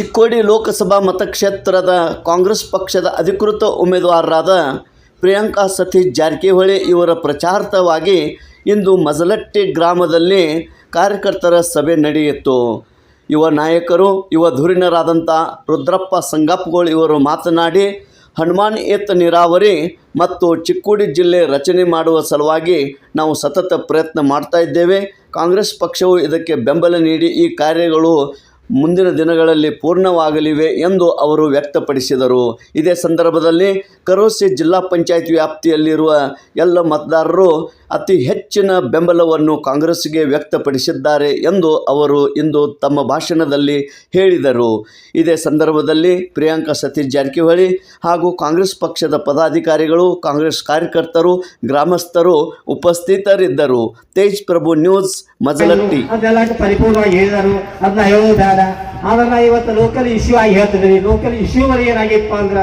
ಚಿಕ್ಕೋಡಿ ಲೋಕಸಭಾ ಮತಕ್ಷೇತ್ರದ ಕಾಂಗ್ರೆಸ್ ಪಕ್ಷದ ಅಧಿಕೃತ ಉಮೇದುವಾರರಾದ ಪ್ರಿಯಾಂಕಾ ಸತೀಶ್ ಜಾರಕಿಹೊಳಿ ಇವರ ಪ್ರಚಾರಾರ್ಥವಾಗಿ ಇಂದು ಮಜಲಟ್ಟಿ ಗ್ರಾಮದಲ್ಲಿ ಕಾರ್ಯಕರ್ತರ ಸಭೆ ನಡೆಯಿತು. ಯುವ ನಾಯಕರು, ಯುವ ಧುರೀಣರಾದಂಥ ರುದ್ರಪ್ಪ ಸಂಗಪ್ಪಗೋಳು ಇವರು ಮಾತನಾಡಿ, ಹನುಮಾನ್ ಏತ ನೀರಾವರಿ ಮತ್ತು ಚಿಕ್ಕೋಡಿ ಜಿಲ್ಲೆ ರಚನೆ ಮಾಡುವ ಸಲುವಾಗಿ ನಾವು ಸತತ ಪ್ರಯತ್ನ ಮಾಡ್ತಾ ಇದ್ದೇವೆ. ಕಾಂಗ್ರೆಸ್ ಪಕ್ಷವು ಇದಕ್ಕೆ ಬೆಂಬಲ ನೀಡಿ ಈ ಕಾರ್ಯಗಳು ಮುಂದಿನ ದಿನಗಳಲ್ಲಿ ಪೂರ್ಣವಾಗಲಿವೆ ಎಂದು ಅವರು ವ್ಯಕ್ತಪಡಿಸಿದರು. ಇದೇ ಸಂದರ್ಭದಲ್ಲಿ ಕರೋಸಿ ಜಿಲ್ಲಾ ಪಂಚಾಯತ್ ವ್ಯಾಪ್ತಿಯಲ್ಲಿರುವ ಎಲ್ಲ ಮತದಾರರು ಅತಿ ಹೆಚ್ಚಿನ ಬೆಂಬಲವನ್ನು ಕಾಂಗ್ರೆಸ್ಗೆ ವ್ಯಕ್ತಪಡಿಸಿದ್ದಾರೆ ಎಂದು ಅವರು ಇಂದು ತಮ್ಮ ಭಾಷಣದಲ್ಲಿ ಹೇಳಿದರು. ಇದೇ ಸಂದರ್ಭದಲ್ಲಿ ಪ್ರಿಯಾಂಕಾ ಸತೀಶ್ ಜಾರಕಿಹೊಳಿ ಹಾಗೂ ಕಾಂಗ್ರೆಸ್ ಪಕ್ಷದ ಪದಾಧಿಕಾರಿಗಳು, ಕಾಂಗ್ರೆಸ್ ಕಾರ್ಯಕರ್ತರು, ಗ್ರಾಮಸ್ಥರು ಉಪಸ್ಥಿತರಿದ್ದರು. ತೇಜ್ ಪ್ರಭು ನ್ಯೂಸ್ ಮಜಲಟ್ಟಿ ಅದೆಲ್ಲ ಪರಿಪೂರ್ಣವಾಗಿ ಹೇಳಿದರು. ಅದನ್ನ ಹೇಳೋದು ಬೇಡ. ಆದ್ರೆ ನಾ ಇವತ್ತು ಲೋಕಲ್ ಇಶ್ಯೂ ಆಗಿ ಹೇಳ್ತಿದ್ರಿ ಲೋಕಲ್ ಇಶ್ಯೂ ವರೆ ಏನಾಗಿತ್ತು ಅಂದ್ರ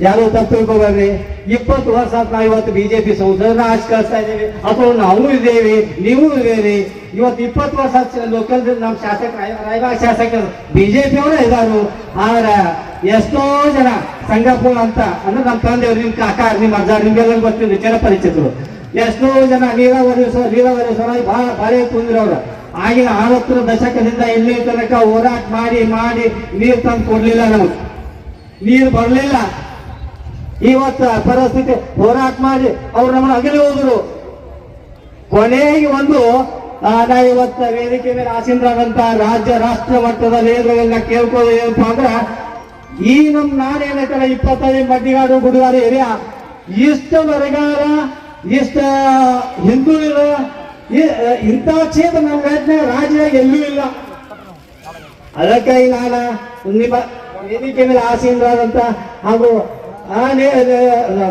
ಯಾರು ತಪ್ಪು ತಿಳ್ಕೊಬೇಡ್ರಿ. ಇಪ್ಪತ್ತು ವರ್ಷ ನಾವು ಇವತ್ತು ಬಿಜೆಪಿ ಸಂಸದನ್ನ ಆಚೆ ಕಳಿಸ್ತಾ ಇದ್ದೀವಿ. ಅಥವಾ ನಾವು ಇದ್ದೇವೆ, ನೀವು ಇದ್ದೇವೆ. ಇವತ್ತು ಇಪ್ಪತ್ತು ವರ್ಷ ಲೋಕಲ್ ನಮ್ಮ ಶಾಸಕ ರಾಯ- ರಾಯಬಾಗ್ ಶಾಸಕ ಬಿಜೆಪಿ ಅವರು ಇದಾರು. ಆದ್ರೆ ಎಷ್ಟೋ ಜನ ಸಂಗಪುರ ಅಂತ ಅಂದ್ರೆ ನಮ್ಮ ತಂದೆಯವ್ರು ನಿಮ್ ಕಾಕ, ನಿಮ್ಮ ಅಜ್ಜ ನಿಮ್ಗೆಲ್ಲ ಗೊತ್ತಿದ್ರು ಚಿರಪರಿಚಿತರು ಎಷ್ಟೋ ಜನ ನೀರಾವರಿ ನೀರಾವರಿ ಸಲುವಾಗಿ ಬಹಳ ಭಾರಿ ಕುಂದಿರೋರು ಆಗಿನ ಅರವತ್ತರ ದಶಕದಿಂದ ಇಲ್ಲಿ ತನಕ ಹೋರಾಟ ಮಾಡಿ ಮಾಡಿ ನೀರು ತಂದು ಕೊಡ್ಲಿಲ್ಲ ನಾವು ನೀರು ಬರಲಿಲ್ಲ. ಇವತ್ತು ಪರಿಸ್ಥಿತಿ ಹೋರಾಟ ಮಾಡಿ ಅವ್ರು ನಮ್ಮನ್ನು ಅಗಲಿ ಹೋದ್ರು. ಕೊನೆಗೆ ಒಂದು ನಾ ಇವತ್ತು ವೇದಿಕೆ ಮೇಲೆ ಆಸೀನರಾದಂತ ರಾಜ್ಯ, ರಾಷ್ಟ್ರ ಮಟ್ಟದ ನೇರಗಳನ್ನ ಕೇಳ್ಕೊಳ್ಳೋದು ಏನಪ್ಪ ಅಂದ್ರ, ಈ ನಮ್ ನಾಡೇನೈತಲ್ಲ ಇಪ್ಪತ್ತೈದು ಮಡ್ಡಿಗಾಡು ಗುಡಿಗಾಡು ಏರಿಯಾ ಇಷ್ಟು ಬರಗಾಲ ಇಷ್ಟ ಹಿಂದೂ ಇಲ್ಲ ಇಂಥ ಛೇದ ನಮ್ಮ ರಾಜ್ಯ ರಾಜ್ಯ ಎಲ್ಲೂ ಇಲ್ಲ. ಅದಕ್ಕಾಗಿ ನಾನು ನಿಮ್ಮ ವೇದಿಕೆ ಮೇಲೆ ಆಸೀನರಾದಂತ ಹಾಗೂ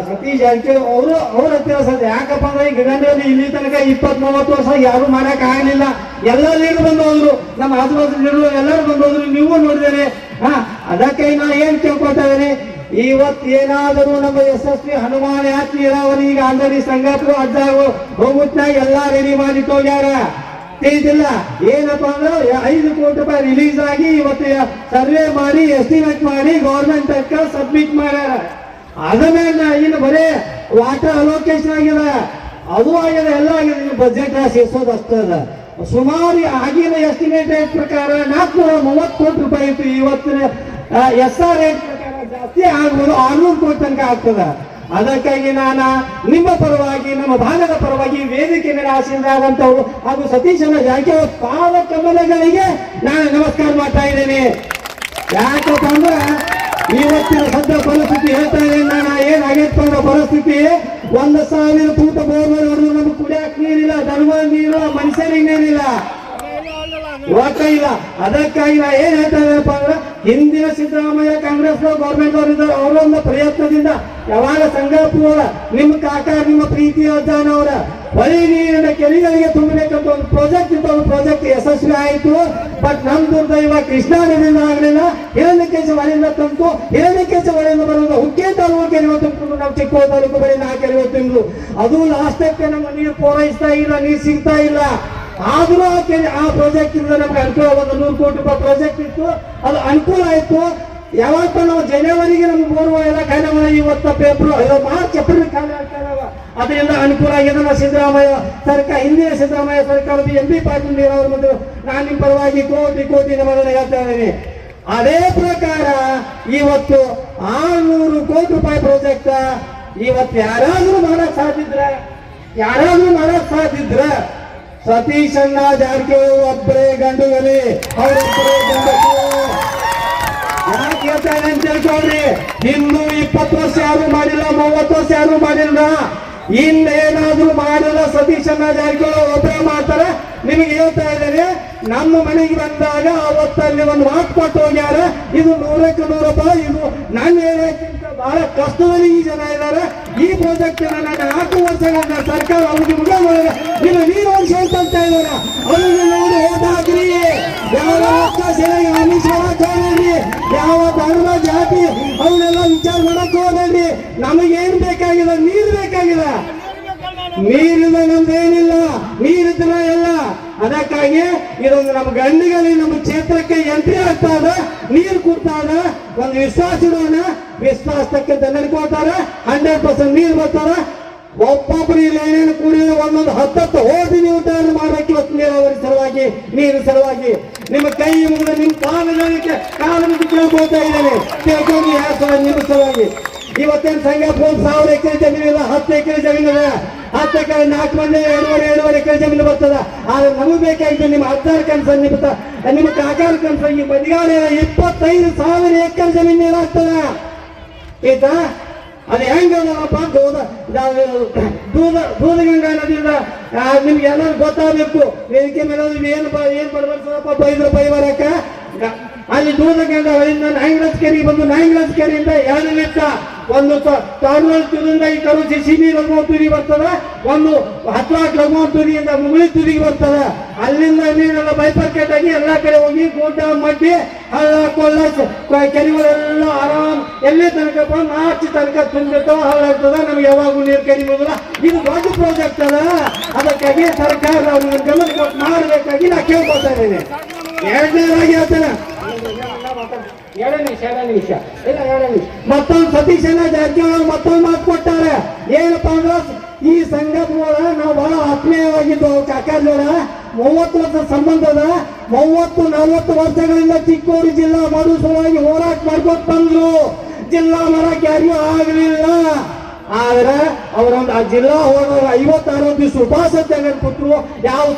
ಸತೀಶ್ ಜಾರಕಿಹೊಳಿ ಅವರು, ಅವ್ರ ಹತ್ತಿರ ಸರ್ ಯಾಕಪ್ಪ ಅಂದ್ರೆ ಈ ಇಲ್ಲಿ ತನಕ ಇಪ್ಪತ್ತ್ ಮೂವತ್ತು ವರ್ಷ ಯಾರು ಮಾಡಕ್ ಆಗಲಿಲ್ಲ. ಎಲ್ಲ ಲೀಡ್ ಬಂದು ಹೋದ್ರು ನಮ್ಮ ಆಜುಬಾಜು ಲೀಡ್ ಎಲ್ಲರೂ ಬಂದು ಹೋದ್ರು ನೀವು ನೋಡಿದರೆ ಹಾ ಅದಕ್ಕೆ ನಾ ಏನ್ ಕೇಳ್ಕೊತಾ ಇದ್ದೀನಿ? ಇವತ್ತು ಏನಾದರೂ ನಮ್ಮ ಯಶಸ್ವಿ ಹನುಮಾನ ಯಾತ್ರಿ ನೀರಾವರಿ ಈಗ ಆಲ್ರೆಡಿ ಸಂಗಪುರ ಅಜ್ಜಾವು ಹೋಗುತ್ತ ಎಲ್ಲಾ ರೆಡಿ ಮಾಡಿಟ್ಟೋಗ್ಯಾರ ತಿಳಿದಿಲ್ಲ. ಏನಪ್ಪ ಅಂದ್ರೆ ಐದು ಕೋಟಿ ರೂಪಾಯಿ ರಿಲೀಸ್ ಆಗಿ ಇವತ್ತು ಸರ್ವೆ ಮಾಡಿ ಎಸ್ಟಿಮೇಟ್ ಮಾಡಿ ಗೌರ್ಮೆಂಟ್ ತಕ್ಕ ಸಬ್ಮಿಟ್ ಮಾಡ್ಯಾರ. ಅದ ಮೇಲೆ ಇನ್ನು ಬರೇ ವಾಟರ್ ಅಲೋಕೇಶನ್ ಆಗಿದೆ ಅದು ಆಗಿದೆ, ಎಲ್ಲ ಆಗಿದೆ. ಇನ್ನು ಬಜೆಟ್ ಸೇರಿಸೋದು ಅಷ್ಟೇ ಅದ. ಸುಮಾರು ಆಗಿನ ಎಸ್ಟಿಮೇಟ್ ಪ್ರಕಾರ ನಾಲ್ಕುನೂರ ಮೂವತ್ತು ಕೋಟಿ ರೂಪಾಯಿ ಇತ್ತು. ಇವತ್ತಿನ ಎಸ್ ಆರ್ ರೇಟ್ ಜಾಸ್ತಿ ಆಗ್ಬೋದು ಆರ್ನೂರು ಕೋಟಿ ತನಕ ಆಗ್ತದ. ಅದಕ್ಕಾಗಿ ನಾನು ನಿಮ್ಮ ಪರವಾಗಿ, ನಮ್ಮ ಭಾಗದ ಪರವಾಗಿ ವೇದಿಕೆ ಮೇಲೆ ಹಾಗೂ ಸತೀಶನ ಜಾರಕಿಹೊಳಿ ಪಾದ ಕಮಲಗಳಿಗೆ ನಾನು ನಮಸ್ಕಾರ ಮಾಡ್ತಾ ಇದ್ದೇನೆ. ಯಾಕಪ್ಪ ಅಂದ್ರೆ ಇವತ್ತಿನ ಸದ್ಯ ಪರಿಸ್ಥಿತಿ ಹೇಳ್ತಾ ಇದ್ದೀನಿ ನಾನು ಏನಾಗೈತೆ ಅನ್ನೋ ಪರಿಸ್ಥಿತಿ? ಒಂದು ಸಾವಿರ ಫೂಟ ಬೋರ್ವೆಲ್ವರೆಗೂ ನಮ್ಗೆ ಕುಡಿಯಕ್ ನೀರಿಲ್ಲ ಧರ್ಮ ನೀರು ಮನುಷ್ಯನಿಗೆ ನೀರಿಲ್ಲ. ಇಲ್ಲ. ಅದಕ್ಕಾಗಿ ನಾ ಏನ್ ಹೇಳ್ತಾ ಇದ್ದೇನಪ್ಪ ಹಿಂದಿನ ಸಿದ್ದರಾಮಯ್ಯ ಕಾಂಗ್ರೆಸ್ ಗೌರ್ಮೆಂಟ್ ಅವರು ಇದ್ದಾರೆ ಅವರೊಂದು ಪ್ರಯತ್ನದಿಂದ ಯಾವಾಗ ಸಂಗಾಪುರ ನಿಮ್ಮ ಕಾಕ, ನಿಮ್ಮ ಪ್ರೀತಿ ಅವರ ಬರೀ ನೀರಿನ ಕೆರೆಗಳಿಗೆ ತುಂಬಬೇಕಂತ ಒಂದು ಪ್ರಾಜೆಕ್ಟ್ ಇತ್ತು ಒಂದು ಪ್ರಾಜೆಕ್ಟ್ ಯಶಸ್ವಿ ಆಯಿತು. ಬಟ್ ನಮ್ ದುರ್ದೈವ ಕೃಷ್ಣಾ ನದಿಯಿಂದ ಆಗಲಿಲ್ಲ. ಹಿರಣ್ಯಕೇಶ ಹೊಳೆಯಿಂದ ತಂತು. ಹಿರಣ್ಯಕೇಶ ಹೊಳೆಯಿಂದ ಬರೋದು ಹುಕ್ಕೆ ತಾಲೂಕು ಕೆರೆ ತುಂಬಿಕೊಂಡು ನಾವು ಚಿಕ್ಕ ತಾಲೂಕು ಬರೀ ನಾಲ್ಕು ಇವತ್ತು ಅದು ಲಾಸ್ಟಕ್ಕೆ ನಮ್ಮ ನೀರು ಪೂರೈಸ್ತಾ ಇಲ್ಲ, ನೀರು ಸಿಗ್ತಾ ಇಲ್ಲ. ಆದ್ರೂ ಆ ಕೆರೆ ಆ ಪ್ರಾಜೆಕ್ಟ್ ಇಂದ ನಮ್ಗೆ ಅನುಕೂಲ ಒಂದು ನೂರು ಕೋಟಿ ರೂಪಾಯಿ ಪ್ರಾಜೆಕ್ಟ್ ಇತ್ತು, ಅದು ಅನುಕೂಲ ಆಯ್ತು. ಯಾವತ್ತ ನಾವು ಜನವರಿಗೆ ನಮ್ಗೆ ಬೋರ್ವ ಎಲ್ಲ ಖಾಲಿ ಮಾಡಿ ಇವತ್ತ ಫೆಬ್ರವರಿ ಮಾರ್ಚ್, ಏಪ್ರಿಲ್ ಖಾಲಿ ಆಗ್ತಾ ಅದರಿಂದ ಅನುಕೂಲ ಆಗಿದೆ ನಮ್ಮ ಸಿದ್ದರಾಮಯ್ಯ ಸರ್ಕಾರ, ಹಿಂದಿನ ಸಿದ್ದರಾಮಯ್ಯ ಸರ್ಕಾರದ ಎಂ ಪಿ ಪಾಟೀಲ್ ನೀರಾವರಿ ಮತ್ತು ನಾನು ನಿಮ್ಮ ಪರವಾಗಿ ಕೋಟಿ ಕೋಟಿ ನಮ್ಮನ್ನ ಹೇಳ್ತಾ ಇದ್ದೀನಿ. ಅದೇ ಪ್ರಕಾರ ಇವತ್ತು ಆರ್ನೂರು ಕೋಟಿ ರೂಪಾಯಿ ಪ್ರಾಜೆಕ್ಟ್ ಇವತ್ತು ಯಾರಾದರೂ ಮಾಡಕ್ ಸಾಧಿದ್ರ ಯಾರಾದರೂ ಮಾಡಕ್ ಸಾಧಿದ್ರ ಸತೀಶಣ್ಣ ಜಾರಕಿಹೊಳಿ ಒಬ್ಬರೇ ಗಂಡುಗಲಿ ಅವರೊಬ್ಬರೇ ಗಂಡಸು. ಯಾಕೆ ಹೇಳ್ತಾ ಇದೆ ಅಂತ ತಿಳ್ಕೊಳ್ರಿ. ಇನ್ನು ಇಪ್ಪತ್ತು ವರ್ಷ ಯಾರು ಮಾಡಿಲ್ಲ, ಮೂವತ್ತು ವರ್ಷ ಯಾರು ಮಾಡಿಲ್ಲ? ಇನ್ನೇನಾದ್ರೂ ಮಾಡಿಲ್ಲ ಸತೀಶಣ್ಣ ಜಾರಕಿಹೊಳಿ, ಒಬ್ಬರೇ ಮಾಡ್ತಾರೆ. ನಿಮಗೆ ಹೇಳ್ತಾ ಇದ್ದಾರೆ ನಮ್ಮ ಮನೆಗೆ ಬಂದಾಗ ಅವತ್ತಲ್ಲಿ ಒಂದು ಮಾತು ಕೊಟ್ಟು ಹೋಗ್ಯಾರ. ಇದು ನೂರಕ್ಕೆ ನೂರು ರೂಪಾಯಿ ಇದು ನಾನು ಏರಿಯಾಕ್ಕಿಂತ ಬಹಳ ಕಷ್ಟದಲ್ಲಿ ಈ ಜನ ಇದ್ದಾರೆ. ಈ ಪ್ರಾಜೆಕ್ಟ್ ನಾಲ್ಕು ವರ್ಷಗಳಿಂದ ಸರ್ಕಾರ ಅವರಿಗೆ ಮುಗಿದ ಇನ್ನು ನೀರು ವರ್ಷ ಅಂತ ಇದ್ದಾರೆ ಅವರಿಗೆ ನೋಡಿ ಓದಾಗ್ರಿ ಯಾವ ಹೋಗ್ಬೇಡ್ರಿ ಯಾವ ಧರ್ಮ, ಜಾತಿ, ಅವನ್ನೆಲ್ಲ ವಿಚಾರ ಮಾಡಕ್ ಹೋಗ್ರಿ ನಮಗೇನ್ ಬೇಕಾಗಿದೆ? ನೀರು ಬೇಕಾಗಿದೆ. ನೀರಿಲ್ಲ ನಮ್ದೇನಿಲ್ಲ. ನೀರಿದ್ರೆ ಎಲ್ಲ ಅದಕ್ಕಾಗಿ ಇದೊಂದು ನಮ್ಮ ಗಂಡಿಗಲ್ಲಿ ನಮ್ಮ ಕ್ಷೇತ್ರಕ್ಕೆ ಎಂಟ್ರಿ ಆಗ್ತಾ ಇದೆ ನೀರು ಕೊಡ್ತಾ ಇದೆ ಒಂದು ವಿಶ್ವಾಸ ಇಡೋಣ ವಿಶ್ವಾಸ ನಡ್ಕೊಳ್ತಾರೆ ಹಂಡ್ರೆಡ್ ಪರ್ಸೆಂಟ್ ನೀರು ಬರ್ತಾರ ಒಬ್ಬೊಬ್ಬರು ಇಲ್ಲಿ ಏನೇನು ಕುಡಿಯೋ ಒಂದೊಂದು ಹತ್ತತ್ತು ಹೋಗಿ ನೀವು ತಯಾರು ಮಾಡಬೇಕು ಇವತ್ತು ನೀರಾವರಿ ಸಲುವಾಗಿ, ನೀರು ಸಲುವಾಗಿ. ನಿಮ್ಮ ಕೈ ಮುಗಿದ ನಿಮ್ಮ ಕಾಲಕ್ಕೆ ಕಾಲ ಮುಗಿ ಕೇಳ್ಕೊಳ್ತಾ ಇದ್ದೇನೆ. ಕೇಳ್ಕೊಂಡು ಯಾವ ಸಲ ನೀರು ಸಲುವಾಗಿ. ಇವತ್ತೇನು ಸಂಘ ಒಂದು ಸಾವಿರ ಎಕರೆ ಜಮೀನಿಲ್ಲ ಹತ್ತು ಎಕರೆ ಜಮೀನಿದೆ ಹತ್ತು ಎಕರೆ ನಾಲ್ಕು ಮಂದಿ, ಎರಡೂವರೆ ಎರಡೂವರೆ ಎಕರೆ ಜಮೀನು ಬರ್ತದ. ಆದ್ರೆ ನಮಗೆ ಬೇಕಾಗಿತ್ತು ನಿಮ್ಮ ಹದಿನಾರು ಕನಸ ನಿಮ್ಮ ನಿಮ್ಮ ಕಾಕಾರ ಕನಸ ಈ ಬದಿಗಾಲ ಇಪ್ಪತ್ತೈದು ಸಾವಿರ ಎಕರೆ ಜಮೀನು ನೀರಾಗ್ತದ. ಆಯ್ತಾ ಅದು ಹೆಂಗದಪ್ಪ ದೂದ ದೂದ, ದೂದಗಂಗಾ ನದಿಯಿಂದ ನಿಮ್ಗೆ ಎಲ್ಲರೂ ಗೊತ್ತಾಗಬೇಕು. ವೇದಿಕೆ ಮೇಲೆ ಏನು ಏನು ಬೈದ್ರ ಬೈ ಬರಕ ಅಲ್ಲಿ ದೂದಗಂಗಾ ಹೊಳಿಂದ ನಾಯಿಂಗ್ಲಸ್ ಕೆರೆಗೆ ಬಂದು ನಾಯಿಂಗ್ಲಸ್ ಕೆರೆಯಿಂದ ಯಾರು ನಿಮಿಷ ಒಂದು ತಾಳ್ವಾಳ ತುರಿಂದ ಈ ಕರು ಸಿಸಿಬಿ ರಂಗೋ ತುರಿ ಬರ್ತದೆ, ಒಂದು ಲಕ್ಷ ಲಘು ತುರಿಯಿಂದ ಮುಗುಳಿ ತುರಿ ಬರ್ತದೆ. ಅಲ್ಲಿಂದ ನೀರೆಲ್ಲ ಬೈಪರ್ಕೆಟ್ ಆಗಿ ಎಲ್ಲ ಕಡೆ ಹೋಗಿ ಗುಡ್ಡ, ಮಡ್ಡಿ, ಹಳ್ಳ ಕೊಳ್ಳ ಕೆರೆಗಳೆಲ್ಲ ಆರಾಮ್ ಎಲ್ಲಿ ತನಕ ಬಂದು ತನಕ ತುಂಬಿರ್ತಾವ, ಹಳ್ಳ ನಮ್ಗೆ ಯಾವಾಗೂ ನೀರು ಕಡಿಮೆ. ಇದು ದೊಡ್ಡ ಪ್ರಾಜೆಕ್ಟ್ ಅದ ಅದಕ್ಕಾಗಿ ಸರ್ಕಾರ ಅವ್ರನ್ನ ಗಮನ ಕೊಟ್ಟು ಮಾಡಬೇಕಾಗಿ ನಾ ಕೇಳ್ಕೊತಾ ಇದ್ದೀನಿ. ಎರಡನೇದಾಗಿ ಹೇಳ್ತೇನೆ ಎರಡು ನಿಮಿಷ ಎರಡು ನಿಮಿಷ. ಇಲ್ಲ ನಿಮಿಷ. ಮತ್ತೊಂದು ಸತೀಶನ ಜಾರಕಿಹೊಳಿ ಮತ್ತೊಂದು ಮಾತು ಕೊಟ್ಟಾರೆ. ಏನಪ್ಪ ಅಂದ್ರ, ಈ ಸಂಘದೊಳ ನಾವು ಬಹಳ ಆತ್ಮೀಯವಾಗಿದ್ದು ಕಾಕಾಜೋಳ ಮೂವತ್ತು ವರ್ಷ ಸಂಬಂಧದ ಮೂವತ್ತು, ನಲವತ್ತು ವರ್ಷಗಳಿಂದ ಚಿಕ್ಕೋರು ಜಿಲ್ಲಾ ಮರು ಸಲುವಾಗಿ ಹೋರಾಟ ಮಾಡ್ಕೊತ ಬಂದ್ರು. ಜಿಲ್ಲಾ ಮರಕ್ಕೆ ಯಾರಿಗೂ ಆಗಲಿಲ್ಲ. ಆದ್ರೆ, ಅವರೊಂದು ಆ ಜಿಲ್ಲಾ ಹೋರಾಟ ಐವತ್ತಾರು ದಿವಸ ಉಪವಾಸ ತೆಗೆದುಕೊಟ್ರು ಯಾವ